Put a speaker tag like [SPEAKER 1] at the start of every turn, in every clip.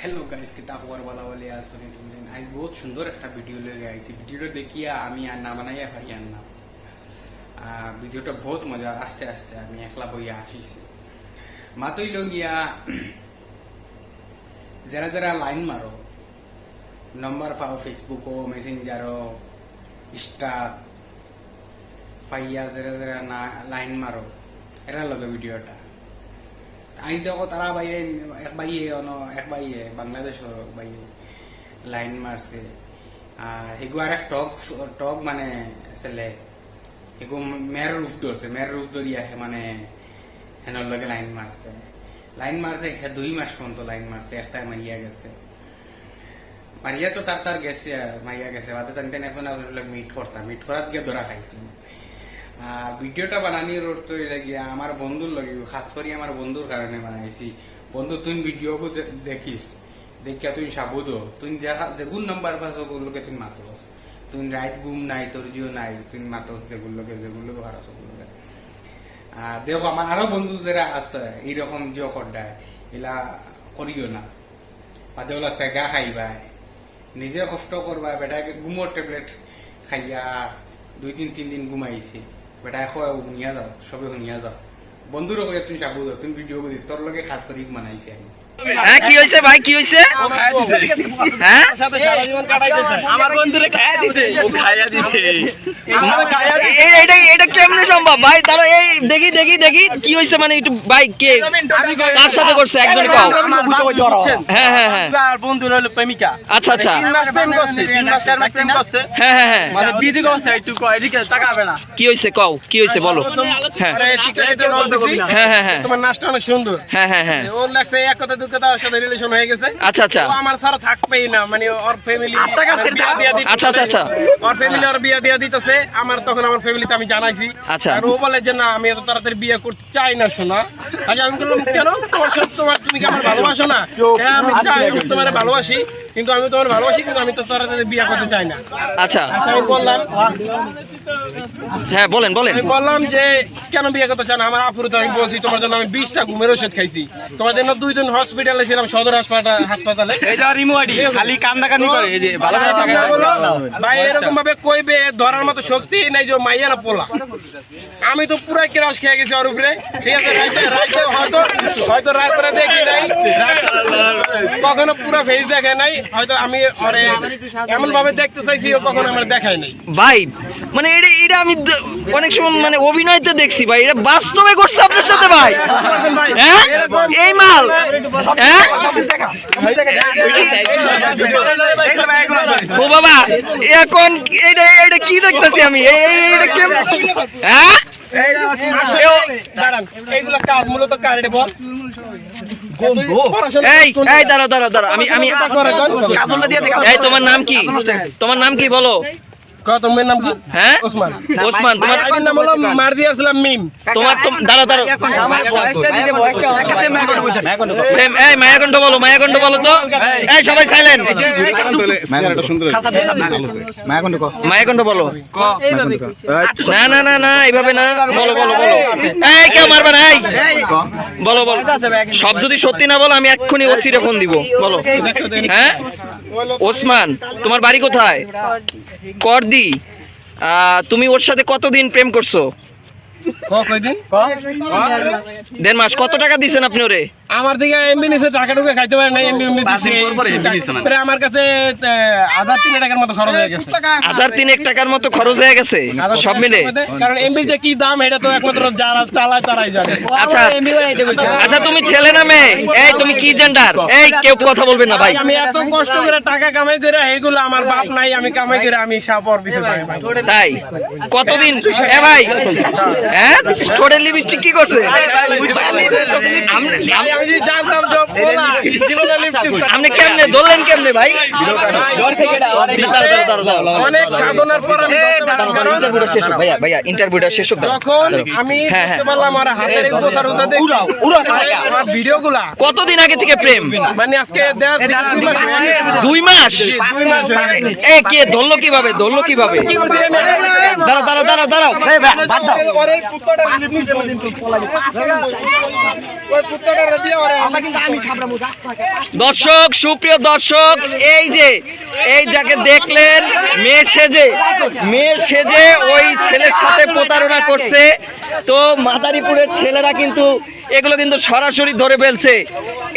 [SPEAKER 1] Hello guys কিতা খবর বলা বলে আসলে তুমি আজ বহুত সুন্দর একটা ভিডিও লয়ে আইছি ভিডিওটা দেখিয়া আমি আর না বানাইয়া পারি আর না ভিডিওটা বহুত মজা আস্তে আস্তে আমি একলা বইয়া আসিছি মাতই লগিয়া যারা যারা লাইন মারো নম্বর পাও ফেসবুকও মেসেঞ্জারও ইনস্টাত পাইয়া যারা যারা না লাইন মারো এরা লগে ভিডিওটা আমি দেখো তারা বাইরে এক বাইয়ে অন এক বাইয়ে বাংলাদেশের বাইয়ে লাইন মারছে আর এগু আর এক টক টক মানে ছেলে এগু মেয়ের রূপ ধরছে মেয়ের রূপ ধরিয়া হে মানে হেনর লগে লাইন মারছে লাইন মারছে হে দুই মাস পর্যন্ত লাইন মারছে একটাই মারিয়া গেছে মারিয়া তো তার তার গেছে মারিয়া গেছে বাদে টান এখন মিট করতাম মিট করাত গিয়ে ধরা খাইছি আর ভিডিওটা বানানির অর্থ এটা গিয়া আমার বন্ধুর লগে, খাস করে আমার বন্ধুর কারণে বানাইছি। বন্ধু, তুই ভিডিও দেখিস, দেখিয়া তুই সাবুদ। তুই দেখা যেগুন নাম্বার পাস ওগুলোকে তুই মাতস। তুই রাইট গুম নাই, তোর জিও নাই, তুই মাতস যেগুলোকে যেগুলোকে পারস ওগুলোকে দেখো, আমার আরও বন্ধু যারা আছে, এইরকম জিও খড্ডায় এলা করিও না। বাদে ওলা সেগা খাইবা নিজে কষ্ট করবা, বেটাকে গুমর ট্যাবলেট খাইয়া দুই দিন, তিন দিন ঘুমাইছি। বেটাই এশ শুনিয়া যাও সবে শুনিয়া যাও বন্ধুরও কয়ে তুমি চাবো তুমি ভিডিও করিস তোর লগে খাস করে মানাইছে আমি
[SPEAKER 2] হ্যাঁ কি হয়েছে ভাই? কি হয়েছে? হ্যাঁ?
[SPEAKER 3] আমার বন্ধুরে খাইয়া দিছে।
[SPEAKER 2] এটা এটা কেমনে সম্ভব? ভাই তারা এই দেখি দেখি দেখি কি হয়েছে মানে একটু ভাই কে কার সাথে করছে? একজন কও। হ্যাঁ হ্যাঁ হ্যাঁ।
[SPEAKER 3] বন্ধু হলো প্রেমিকা।
[SPEAKER 2] আচ্ছা আচ্ছা।
[SPEAKER 3] তিন মাস প্রেম করছে তিন মাস চার মাস প্রেম করছে।
[SPEAKER 2] হ্যাঁ হ্যাঁ হ্যাঁ।
[SPEAKER 3] মানে বিধি করছে একটু কয় এদিকে তাকাবে না।
[SPEAKER 2] কি হয়েছে? কও কি হয়েছে? বলো। হ্যাঁ।
[SPEAKER 3] আরে টিকটকে নক দিছি
[SPEAKER 2] হ্যাঁ হ্যাঁ। হ্যাঁ
[SPEAKER 3] তোমার নাচটা অনেক সুন্দর।
[SPEAKER 2] হ্যাঁ হ্যাঁ হ্যাঁ।
[SPEAKER 3] ওর লাগছে এক কথা দুই সাথে রিলেশন হয়ে গেছে।
[SPEAKER 2] আচ্ছা আচ্ছা।
[SPEAKER 3] ও আমার ছাড়া থাকবেই না মানে ওর ফ্যামিলি
[SPEAKER 2] আচ্ছা, আচ্ছা, আচ্ছা।
[SPEAKER 3] ওর ফ্যামিলি ওর বিয়ে দিয়ে দিতেছে আমার তখন আমার ফ্যামিলিতে আমি জানাইছি।
[SPEAKER 2] আচ্ছা।
[SPEAKER 3] আর ও বলে যে না আমি এত তাড়াতাড়ি বিয়ে করতে চাই না শোনা আচ্ছা আমি বললাম কেন? তোমার তোমার তুমি কি আমার ভালোবাসো না? হ্যাঁ আমি চাই আমি তোমার ভালোবাসি। কিন্তু আমি তোমার ভালোবাসি কিন্তু আমি তো তাড়াতাড়ি বিয়ে করতে চাই না।
[SPEAKER 2] আচ্ছা।
[SPEAKER 3] আচ্ছা আমি বললাম
[SPEAKER 2] হ্যাঁ বলেন বলেন।
[SPEAKER 3] আমি বললাম যে কেন বিয়ে করতে চান? আমার তো আমি বলছি তোমার জন্য আমি বিশটা ঘুমের ওষুধ খাইছি। তোমার জন্য দুই দিন হসপিটালে ছিলাম সদর হাসপাতাল হাসপাতালে।
[SPEAKER 4] খালি কান্দাকানি করে এই যে ভালো করে টাকা
[SPEAKER 3] ভাই এরকম ভাবে কইবে ধরার মতো শক্তি নাই যে মাইয়া না পোলা। আমি তো পুরো ক্রাশ খেয়ে গেছি ওর উপরে। ঠিক আছে রাইতে রাইতে হয়তো হয়তো রাত্রে দেখি নাই। কখনো পুরো ফেস দেখে নাই। হয়তো আমি ওরে এমন ভাবে দেখতে চাইছি ও কখনো আমার দেখায় নাই।
[SPEAKER 2] ভাই মানে এটা এটা আমি অনেক সময় মানে অভিনয়তে দেখছি ভাই এটা বাস্তবে করছে আপনার সাথে ভাই। হ্যাঁ? এই মাল। হ্যাঁ? ও বাবা এখন এটা এটা কি দেখতেছি আমি? এটা হ্যাঁ?
[SPEAKER 3] এইগুলা মূলত কার এটা বল?
[SPEAKER 2] এই এই দাঁড়া দাঁড়া দাঁড়া আমি আমি এই তোমার নাম কি? তোমার নাম কি বলো?
[SPEAKER 3] তোমার নাম কি?
[SPEAKER 2] হ্যাঁ?
[SPEAKER 3] ওসমান।
[SPEAKER 2] ওসমান তোমার
[SPEAKER 3] আইডির নাম হলো মারদি আসলাম মিম।
[SPEAKER 2] তোমার তো- দাঁড়া দাঁড়া সেম এই মায়াকণ্ঠ বলো মায়াকণ্ঠ বলো তো। এই সবাই সাইলেন্ট মায়াকণ্ঠ বলো না না না না এইভাবে না। বলো বলো বলো। এই কেউ মারবে না এই। বলো বলো। সব যদি সত্যি না বলো আমি এক্ষুনি ওসিরে ফোন দিব। বলো। হ্যাঁ? ওসমান তোমার বাড়ি কোথায়? করদি। তুমি ওর সাথে কতদিন প্রেম করছ? দেড় মাস। কত টাকা দিছেন আপনি ওরে?
[SPEAKER 3] আমার দিকে এমবি নিছে টাকা টুকা খাইতে পারে না এমবি এমবি দিছে। আমার কাছে হাজার তিন টাকার মতো খরচ হয়ে গেছে।
[SPEAKER 2] হাজার তিনেক টাকার মতো খরচ হয়ে গেছে? সব মিলে?
[SPEAKER 3] কারণ এমবি যে কি দাম এটা তো একমাত্র যারা চালায় তারাই জানে।
[SPEAKER 2] আচ্ছা। আচ্ছা তুমি ছেলে না মেয়ে? এই তুমি কি জেন্ডার এই কেউ কথা বলবেন না ভাই।
[SPEAKER 3] আমি এত কষ্ট করে টাকা কামাই করে এগুলো আমার বাপ নাই আমি কামাই করে আমি সাপর পিছে
[SPEAKER 2] তাই? কতদিন? এ ভাই। হ্যাঁ ঠোঁটের লিপস্টিক কি করছে আপনি-
[SPEAKER 3] লিপস্টিক
[SPEAKER 2] আপনি কেমনে ধরলেন কেমনে ভাই।
[SPEAKER 3] অনেক সাধনার পর
[SPEAKER 2] ভাইয়া ভাইয়া ইন্টারভিউটা শেষ হোক।
[SPEAKER 3] আমি আমার হাতের ভিডিওগুলা
[SPEAKER 2] কতদিন আগে থেকে প্রেম?
[SPEAKER 3] মানে আজকে দুই মাস
[SPEAKER 2] দুই মাস। এ কে ধরলো কীভাবে? ধরলো কীভাবে? দাঁড়াও দাঁড়াও দাঁড়াও দাঁড়াও। এই, বাদ দাও।
[SPEAKER 3] ওই কুত্তাটা ওই কুত্তাটা দিয়ে ওরে
[SPEAKER 2] দর্শক, সুপ্রিয় দর্শক, এই যে, এই যাকে দেখলেন, মেয়ে সেজে মেয়ে সেজে ওই ছেলের সাথে প্রতারণা করছে। তো মাদারীপুরের ছেলেরা কিন্তু, এগুলো কিন্তু সরাসরি ধরে ফেলছে।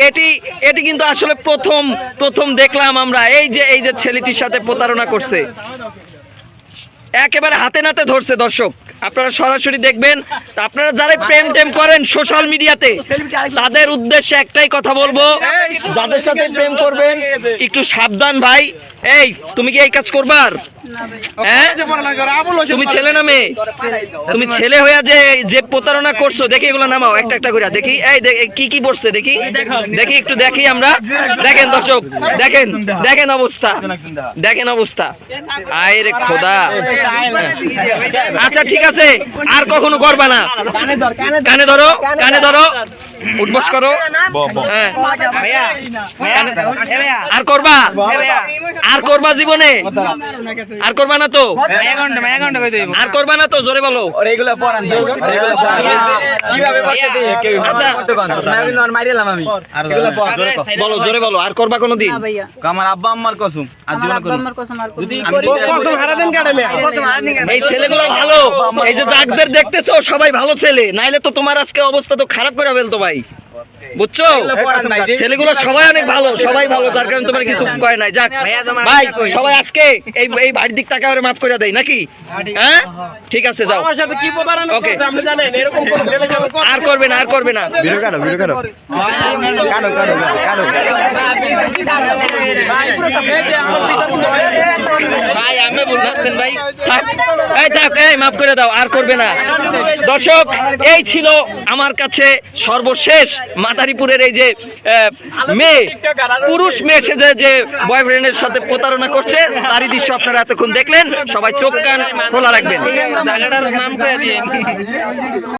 [SPEAKER 2] এটি এটি কিন্তু আসলে প্রথম প্রথম দেখলাম আমরা, এই যে এই যে ছেলেটির সাথে প্রতারণা করছে। একেবারে হাতে নাতে ধরছে দর্শক। আপনারা সরাসরি দেখবেন আপনারা যারা প্রেম টেম করেন সোশ্যাল মিডিয়াতে, তাদের উদ্দেশ্যে একটাই কথা বলব, যাদের সাথে প্রেম করবেন, একটু সাবধান ভাই। এই, তুমি কি এই কাজ করবার? হ্যাঁ? তুমি ছেলে না মেয়ে? তুমি ছেলে হইয়া যে যে প্রতারণা করছ, দেখি এগুলো নামাও, একটা একটা করে দেখি। এই কি কি পড়ছে দেখি। দেখি, একটু দেখি আমরা। দেখেন দর্শক, দেখেন দেখেন অবস্থা। দেখেন অবস্থা। আয় রে খোদা। আচ্ছা ঠিক আছে। আর কখনো করবা না। কানে ধরো কানে ধরো। উঠবস করো। হ্যাঁ। আর করবা? আর করবা জীবনে? আর করবা না তো? আর করবা না তো? জোরে বলো।
[SPEAKER 4] এগুলো পড়ান কীভাবে করতে দিই কেউ
[SPEAKER 2] আচ্ছা।
[SPEAKER 4] আর।
[SPEAKER 2] বলো জোরে বলো। আর করবা কোনো দিন
[SPEAKER 4] আমার আব্বা আম্মার কসম। আর জীবন করুন যদি
[SPEAKER 2] এই ছেলেগুলো ভালো। এই যে জাগদের দেখতেছো সবাই ভালো ছেলে। নাইলে তো তোমার আজকে অবস্থা তো খারাপ করে ফেলতো ভাই। বুঝছ? ছেলেগুলো সবাই অনেক ভালো সবাই ভালো যার কারণে তোমার কিছু কয় নাই। যাক ভাই সবাই আজকে এই এই বাড়ির দিক টাকা মাফ করে দেয় নাকি? হ্যাঁ? ঠিক আছে যাও।
[SPEAKER 3] আমার সাথে কি প্রতারণা
[SPEAKER 2] Okay.
[SPEAKER 3] করছে আপনি জানেন এরকম কোন ছেলে সাথে করে-
[SPEAKER 2] আর করবে না আর করবে না।
[SPEAKER 3] ভাই, এই যে আমার পিতার।
[SPEAKER 2] ভাই আমি বলছেন ভাই। এই থাক এই মাফ করে দাও আর করবে না। দর্শক এই ছিল আমার কাছে সর্বশেষ মাদারীপুরের এই যে মেয়ে পুরুষ মেয়ে সেজে যে- বয়ফ্রেন্ডের সাথে প্রতারণা করছে তারই দৃশ্য আপনারা এতক্ষণ দেখলেন। সবাই চোখ কান খোলা রাখবেন। জায়গাটার নাম করে